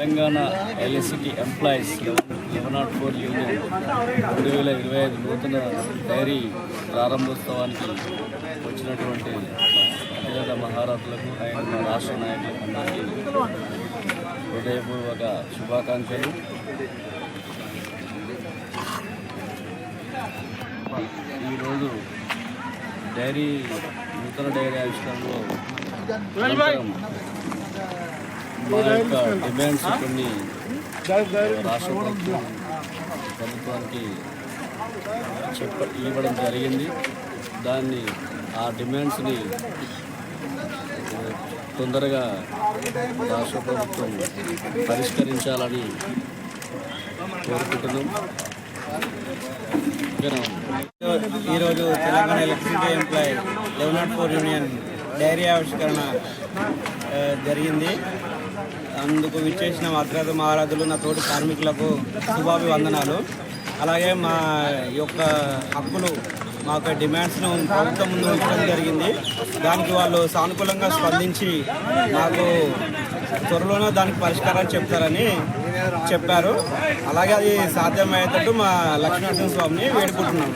Telangana electricity employees eleven nought four union రెండు వేల ఇరవై ఐదు నూతన డైరీ ప్రారంభోత్సవానికి వచ్చినటువంటి అతిరథ మహారాజులకు ఆయన మా రాష్ట్ర నాయకులకు అందరికీ హృదయపూర్వక శుభాకాంక్షలు. ఈరోజు డైరీ నూతన డైరీ ఆవిష్కరణలో మా యొక్క డిమాండ్స్ కొన్ని రాష్ట్ర ప్రభుత్వం ప్రభుత్వానికి చెప్ప ఇవ్వడం జరిగింది. దాన్ని ఆ డిమాండ్స్ని తొందరగా రాష్ట్ర ప్రభుత్వం పరిష్కరించాలని కోరుకుంటున్నాం. ఈరోజు Telangana electricity employee eleven nought four union diary ఆవిష్కరణ జరిగింది. అందుకు విచ్చేసిన అగ్రత మహారాజులు నా తోటి కార్మికులకు శుభాభివందనాలు. అలాగే మా యొక్క హక్కులు మా యొక్క డిమాండ్స్ను ప్రభుత్వం ముందు ఉంచడం జరిగింది. దానికి వాళ్ళు సానుకూలంగా స్పందించి మాకు త్వరలోనే దానికి పరిష్కారం చెప్తారని చెప్పారు. అలాగే అది సాధ్యమయ్యేటట్టు మా లక్ష్మీనరసింహ స్వామిని వేడుకుంటున్నాము.